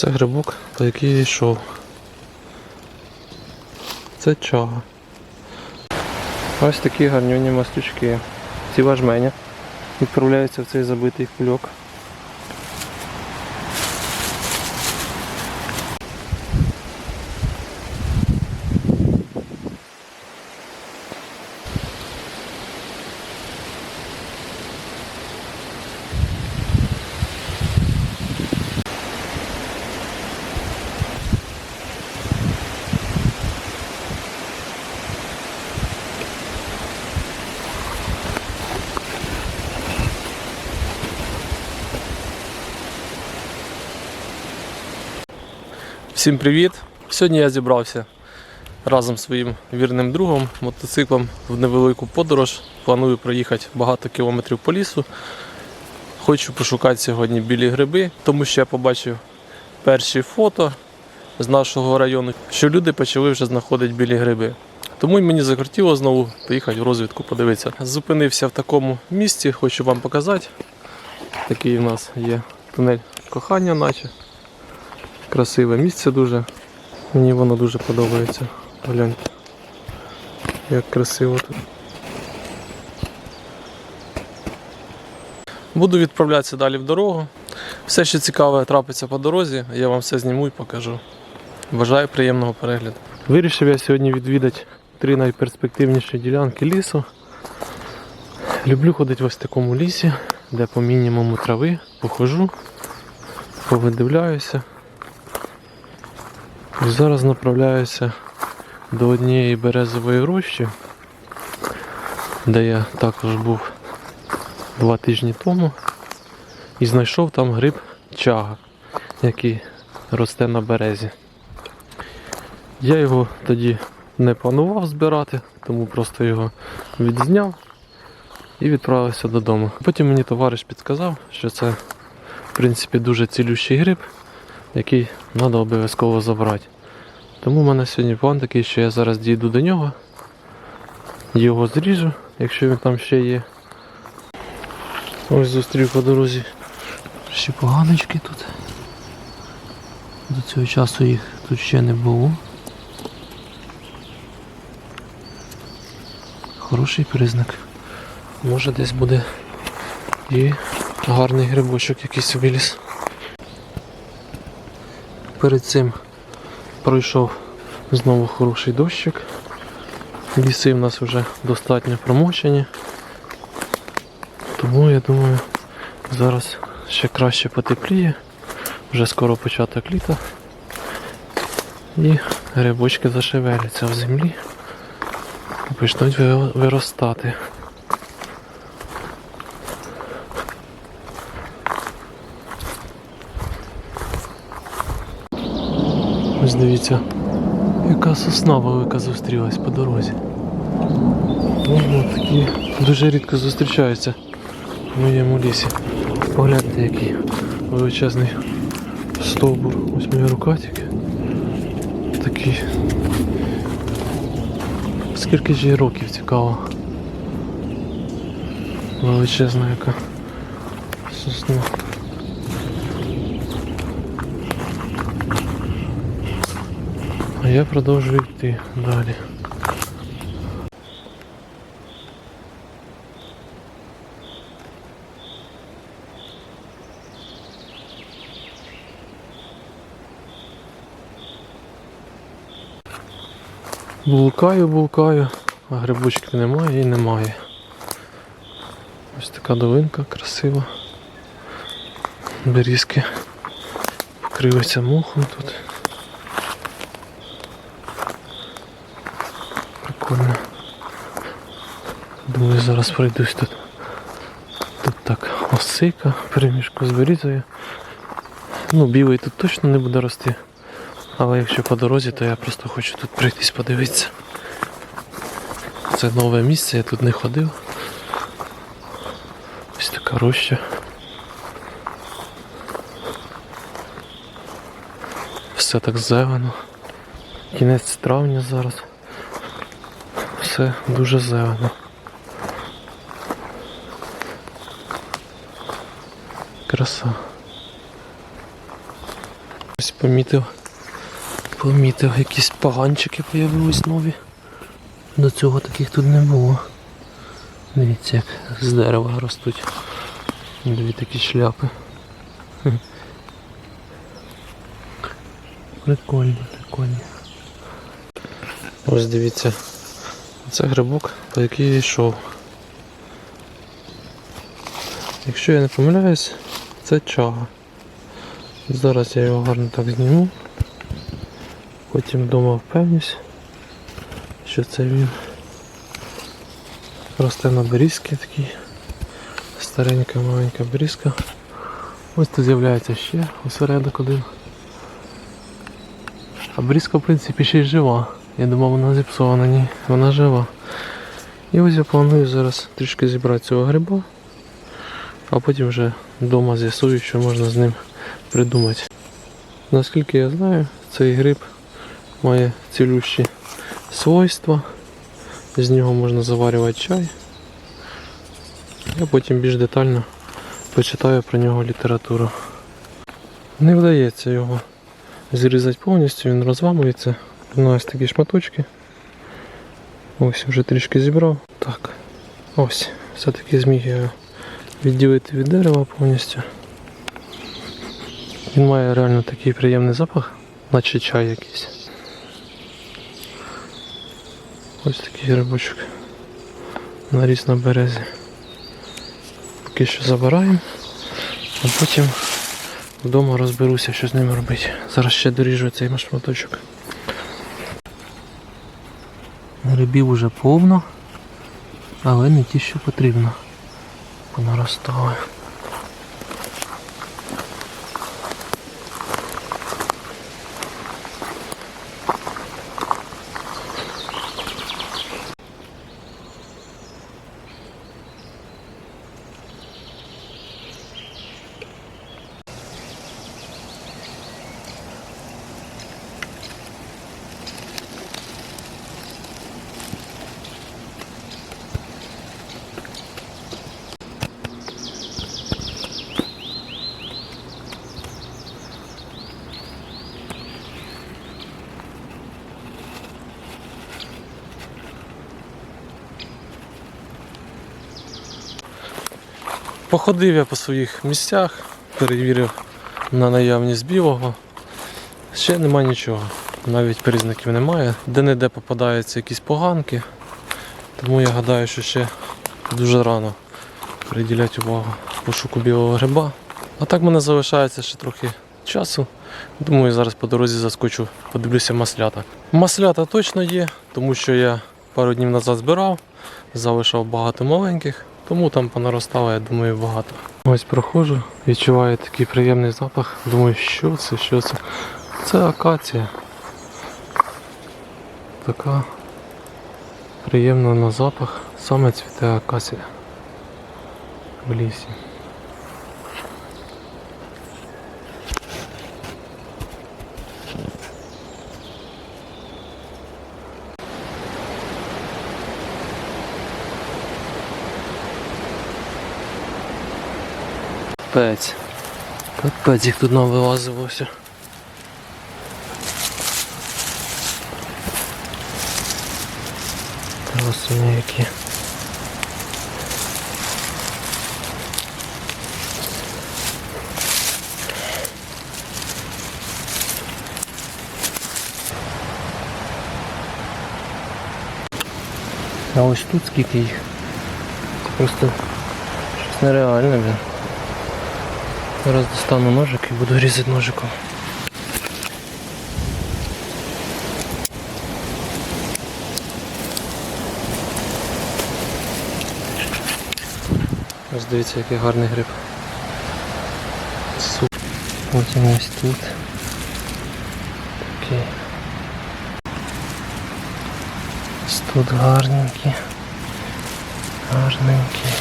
Це грибок, по який я йшов. Це чага. Ось такі гарнюні мастючки. Ці важменя відправляються в цей забитий кульок. Всім привіт! Сьогодні я зібрався разом з своїм вірним другом мотоциклом в невелику подорож. Планую проїхати багато кілометрів по лісу. Хочу пошукати сьогодні білі гриби, тому що я побачив перші фото з нашого району, що люди почали вже знаходити білі гриби. Тому й мені захотіло знову поїхати в розвідку подивитися. Зупинився в такому місці, хочу вам показати. Такий у нас є тунель кохання, наче. Красиве місце дуже. Мені воно дуже подобається. Гляньте. Як красиво тут. Буду відправлятися далі в дорогу. Все, що цікаве трапиться по дорозі, я вам все зніму і покажу. Бажаю приємного перегляду. Вирішив я сьогодні відвідати три найперспективніші ділянки лісу. Люблю ходити ось в такому лісі, де по мінімуму трави похожу, повидивляюся. Зараз направляюся до однієї березової рощі, де я також був два тижні тому і знайшов там гриб чага, який росте на березі. Я його тоді не планував збирати, тому просто його відзняв і відправився додому. Потім мені товариш підказав, що це в принципі дуже цілющий гриб який треба обов'язково забрати. Тому в мене сьогодні план такий, що я зараз дійду до нього, його зріжу, якщо він там ще є. Ось зустрів по дорозі. Ще поганочки тут. До цього часу їх тут ще не було. Хороший признак. Може десь буде і гарний грибочок якийсь виліз. Перед цим пройшов знову хороший дощик. Ліси в нас вже достатньо промочені. Тому я думаю, зараз ще краще потепліє. Вже скоро початок літа. І грибочки зашевеляться в землі і почнуть виростати. Ось дивіться, яка сосна велика зустрілась по дорозі. Ого, такі дуже рідко зустрічаються в моєму лісі. Погляньте, який величезний стовбур. Ось моя рука тільки. Такий. Скільки ж їй років цікаво. Величезна яка сосна. Я продовжую йти далі. Булкаю, булкаю, а грибочків немає і немає. Ось така долинка красива. Берізки покрилися мохом тут. Прикольно. Зараз пройдусь тут. Тут так осика, перемішку з берізою. Ну, білий тут точно не буде рости. Але якщо по дорозі, то я просто хочу тут пройтись подивитися. Це нове місце, я тут не ходив. Ось така роща. Все так зелено. Кінець травня зараз. Все дуже зелено. Краса. Ось помітив. Помітив, якісь поганчики появились нові. До цього таких тут не було. Дивіться, як з дерева ростуть. Дві такі шляпи. Прикольно, прикольно. Ось дивіться. Це грибок, по який я йшов. Якщо я не помиляюсь, це чага. Зараз я його гарно так зніму. Потім вдома впевнюсь, що це він росте на берізки такий. Старенька маленька берізка. Ось тут з'являється ще осередок один. А берізка в принципі ще й жива. Я думав вона зіпсована, ні, вона жива. І ось я планую зараз трішки зібрати цього гриба, а потім вже вдома з'ясую, що можна з ним придумати. Наскільки я знаю, цей гриб має цілющі свойства. З нього можна заварювати чай. Я потім більш детально почитаю про нього літературу. Не вдається його зрізати повністю, він розламується. У нас такі шматочки. Ось вже трішки зібрав. Так. Ось. Все-таки зміг я його відділити від дерева повністю. Він має реально такий приємний запах, наче чай якийсь. Ось такий грибочок. Наріс на березі. Поки що забираємо, а потім вдома розберуся, що з ним робити. Зараз ще доріжу цей шматочок. Грибів уже повно, але не ті, що потрібно. Понаростали. Походив я по своїх місцях, перевірив на наявність білого. Ще нема нічого, навіть признаків немає. Де-не-де попадаються якісь поганки, тому я гадаю, що ще дуже рано приділяти увагу пошуку білого гриба. А так мене залишається ще трохи часу. Думаю, зараз по дорозі заскочу, подивлюся маслята. Маслята точно є, тому що я пару днів назад збирав, залишав багато маленьких. Тому там понаростало, я думаю, багато. Ось проходжу, відчуваю такий приємний запах. Думаю, що це, що це? Це акація. Така приємна на запах. Саме цвіте акація в лісі. Капець. Капець їх тут навилазило все. Красуні які. А ось тут скільки їх. Просто щось нереальне, блін. Зараз достану ножик і буду різати ножиком. Ось дивіться, який гарний гриб. Суп. Потім ось тут. Такий. Ось тут гарненький. Гарненький.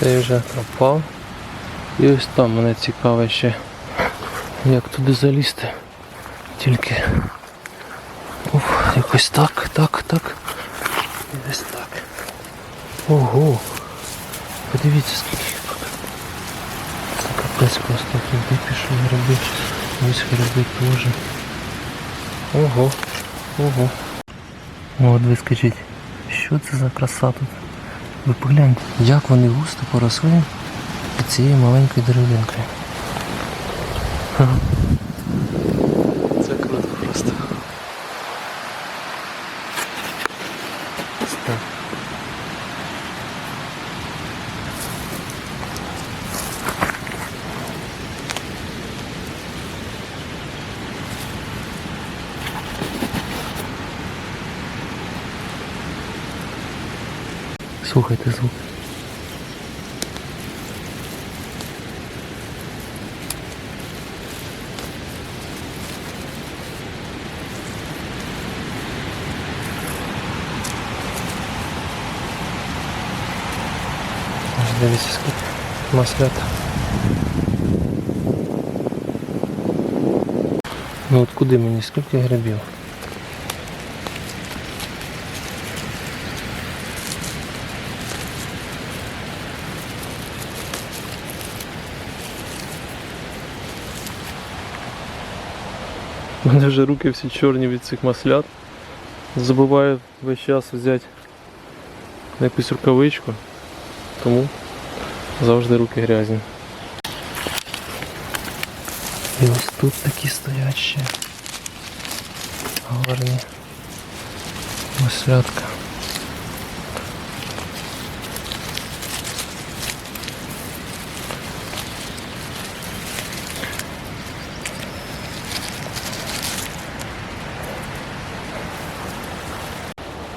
Цей вже пропав. І ось там мене цікаве ще як туди залізти. Тільки. Ух, якось так, так, так. І Десь так. Ого. Подивіться скільки. Це капець просто туди пішов гриби. Ось гриби теж. Ого. Ого. От ви скажіть, що це за краса тут? Ви погляньте, як вони густо поросли під цією маленькою деревинкою. Ха. Це круто просто. Так. Слухайте звук. Дивіться, скільки маслята. Ну от куди мені, скільки грибів? У мене вже руки всі чорні від цих маслят. Забуваю весь час взяти якусь рукавичку, тому завжди руки грязні. І ось тут такі стоять ще. Гарні. Маслятка.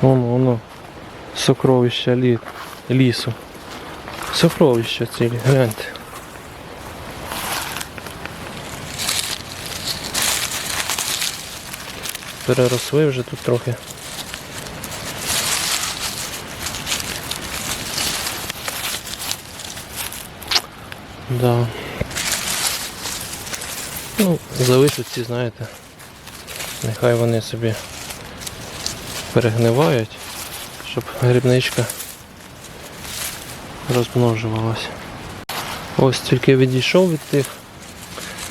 Воно, воно. Сокровища лі... лісу. Сокровища цілі, гляньте. Переросли вже тут трохи. Да. Ну, залишать ці, знаєте. Нехай вони собі перегнивають, щоб грибничка розмножувалася. Ось тільки відійшов від тих,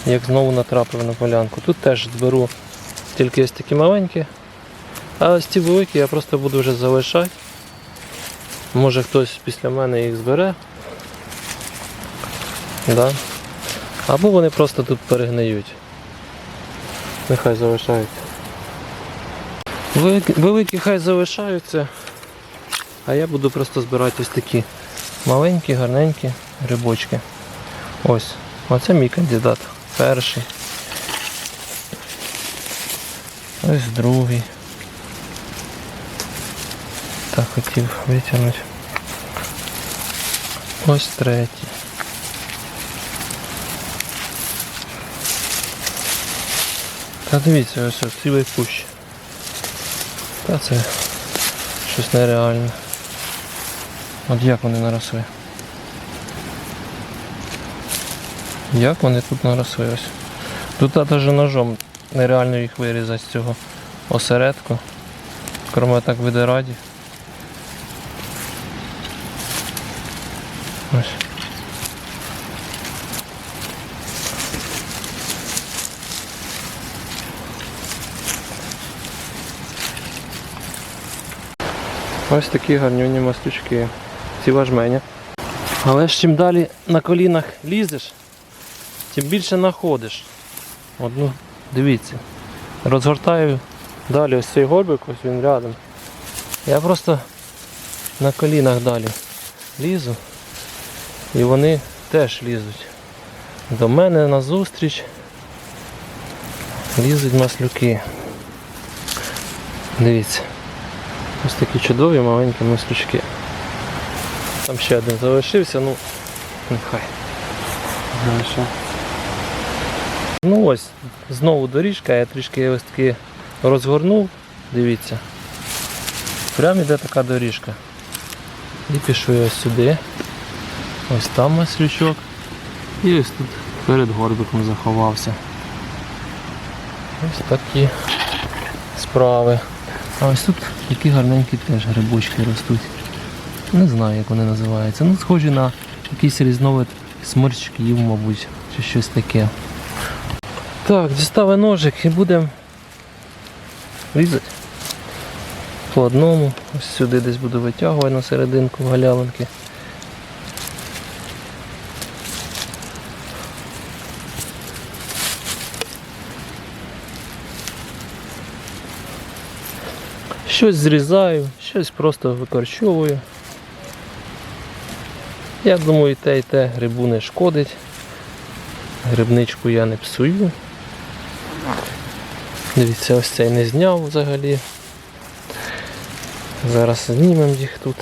як знову натрапив на полянку. Тут теж зберу тільки ось такі маленькі, а ось ті великі я просто буду вже залишати. Може хтось після мене їх збере. Да. Або вони просто тут перегниють. Нехай залишаються. Великі, хай залишаються, а я буду просто збирати ось такі маленькі, гарненькі грибочки. Ось, оце мій кандидат. Перший. Ось другий. Так, хотів витягнути. Ось третій. Та дивіться, ось цілий кущ. Та це щось нереальне. От як вони наросли? Як вони тут наросли ось? Тут навіть ножом нереально їх вирізати з цього осередку. Кроме так видираді. Ось. Ось такі гарнюні маслючки. Ці важмені. Але ж чим далі на колінах лізеш, тим більше знаходиш. Одну, дивіться. Розгортаю далі ось цей горбик, ось він рядом. Я просто на колінах далі лізу. І вони теж лізуть. До мене назустріч лізуть маслюки. Дивіться. Ось такі чудові маленькі маслючки. Там ще один залишився, ну нехай. Залишив. Ну ось, знову доріжка, я трішки ось таки розгорнув, дивіться. Прямо йде така доріжка. І пішов я ось сюди. Ось там маслючок. І ось тут перед горбиком заховався. Ось такі справи. А ось тут такі гарненькі теж грибочки ростуть. Не знаю, як вони називаються. Ну, схожі на якийсь різновид сморчків, мабуть, чи щось таке. Так, дістали ножик і будемо різати. По одному. Ось сюди десь буду витягувати на серединку галявинки. Щось зрізаю, щось просто викорчовую. Я думаю, те, і те грибу не шкодить. Грибничку я не псую. Дивіться, ось цей не зняв взагалі. Зараз знімемо їх тут.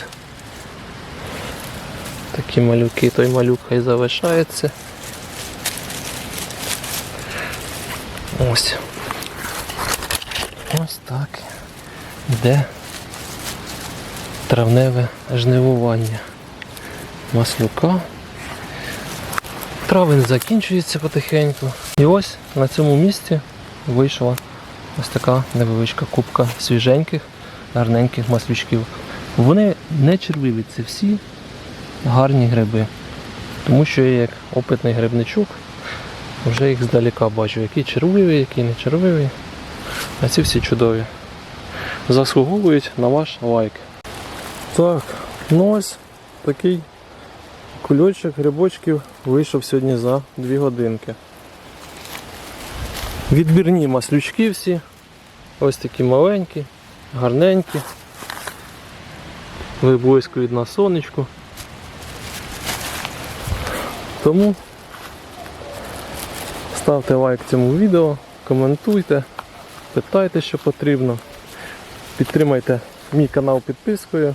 Такі малюки, той малюк хай залишається. Ось. Ось так. Йде травневе жнивування маслюка. Травень закінчується потихеньку. І ось на цьому місці вийшла ось така невеличка кубка свіженьких, гарненьких маслючків. Вони не червиві, це всі гарні гриби. Тому що я як опитний грибничок вже їх здалека бачу, які червиві, які не червиві. А ці всі чудові. Заслуговують на ваш лайк. Так, ну ось такий кульочок грибочків вийшов сьогодні за 2 годинки. Відбірні маслючки всі. Ось такі маленькі, гарненькі. Виблискують на сонечку. Тому ставте лайк цьому відео, коментуйте, питайте, що потрібно. Підтримайте мій канал підпискою.